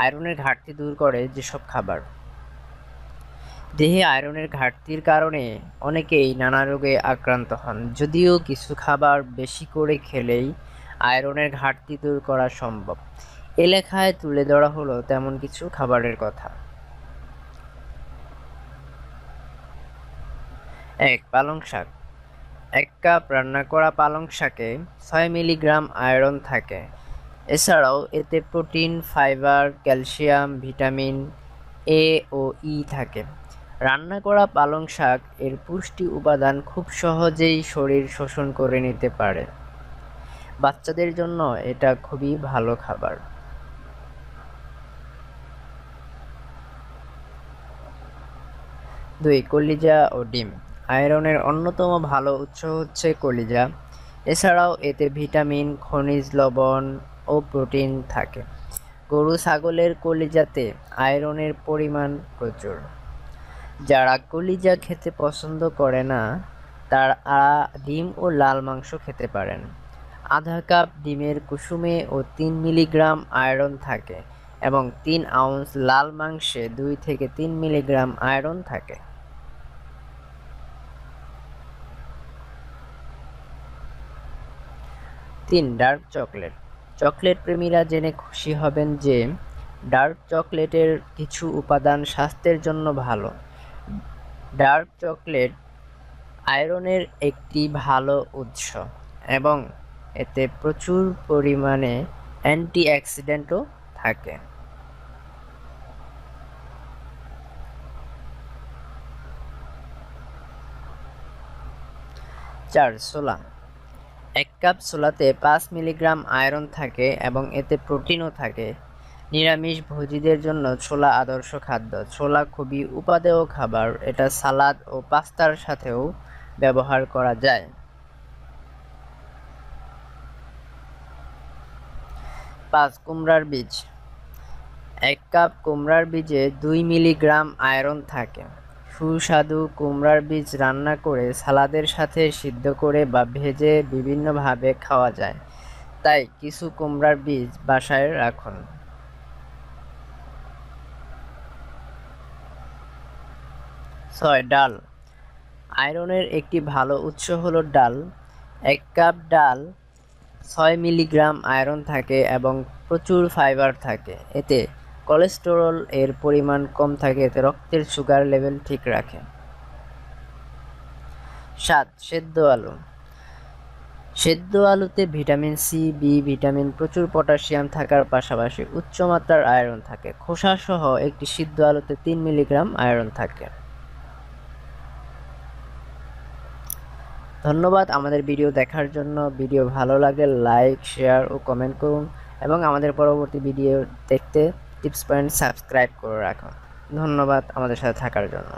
আয়রনের ঘাটতি দূর করে যেসব খাবার। দেহে আয়রনের ঘাটতির কারণে অনেকেই নানা রোগে আক্রান্ত হন। যদিও কিছু খাবার বেশি করে খেলেই আয়রনের ঘাটতি দূর করা সম্ভব। এ লেখায় তুলে ধরা হলো তেমন কিছু খাবারের কথা। এক, পালং শাক। এক কাপ রান্না করা পালং শাকে ছয় মিলিগ্রাম আয়রন থাকে। এছাড়াও এতে protein, fibre, calcium, vitamin A O E থাকে। রান্না করা পালং শাক এর পুষ্টি উপাদান খুব সহজেই শরীর শোষণ করে নিতে পারে। বাচ্চাদের জন্য এটা খুবই ভালো খাবার। দুই, কলিজা ও ডিম। আয়রনের অন্যতম ভালো উৎস হচ্ছে কলিজা। এছাড়াও এতে ভিটামিন, খনিজ লবণ ও প্রোটিন থাকে। গরু ছাগলের কলিজাতে আয়রনের পরিমাণ প্রচুর। যারা কলিজা খেতে পছন্দ করে না, তারা ডিম ও লাল মাংস খেতে পারেন। আধা কাপ ডিমের কুসুমে ও তিন মিলিগ্রাম আয়রন থাকে এবং তিন আউন্স লাল মাংসে দুই থেকে তিন মিলিগ্রাম আয়রন থাকে। তিন ডার্ক চকলেট। চকলেট প্রেমীরা জেনে খুশি হবেন যে, ডার্ক চকলেটের কিছু উপাদান স্বাস্থ্যের জন্য ভালো। ডার্ক চকলেট আয়রনের একটি ভালো উৎস এবং এতে প্রচুর পরিমাণে অ্যান্টিঅক্সিডেন্টও থাকে। চার, সোলা এক কাপ ছোলাতে পাঁচ মিলিগ্রাম আয়রন থাকে এবং এতে প্রোটিনও থাকে। নিরামিষ ভোজীদের জন্য ছোলা আদর্শ খাদ্য। ছোলা খুবই উপাদেয় খাবার। এটা সালাদ ও পাস্তার সাথেও ব্যবহার করা যায়। পাঁচ কুমড়ার বীজ। এক কাপ কুমড়ার বীজে দুই মিলিগ্রাম আয়রন থাকে। সুস্বাদু কুমড়ার বীজ রান্না করে সালাদের সাথে সিদ্ধ করে বা ভেজে বিভিন্নভাবে খাওয়া যায়। তাই কিছু কুমড়ার বীজ বাসায় রাখুন। ছয়, ডাল। আয়রনের একটি ভালো উৎস হলো ডাল। এক কাপ ডাল, ছয় মিলিগ্রাম আয়রন থাকে এবং প্রচুর ফাইবার থাকে। এতে কোলেস্টেরল এর পরিমাণ কম থাকে এতে রক্তের সুগার লেভেল ঠিক রাখে। সাত, সেদ্ধ আলু। সেদ্ধ আলুতে ভিটামিন সি বি ভিটামিন প্রচুর পটাশিয়াম থাকার পাশাপাশি উচ্চমাত্রার আয়রন থাকে। খোসা সহ একটি সিদ্ধ আলুতে তিন মিলিগ্রাম আয়রন থাকে। ধন্যবাদ আমাদের ভিডিও দেখার জন্য। ভিডিও ভালো লাগলে লাইক শেয়ার ও কমেন্ট করুন এবং আমাদের পরবর্তী ভিডিও দেখতে টিপস পয়েন্ট সাবস্ক্রাইব করে রাখুন ধন্যবাদ আমাদের সাথে থাকার জন্য।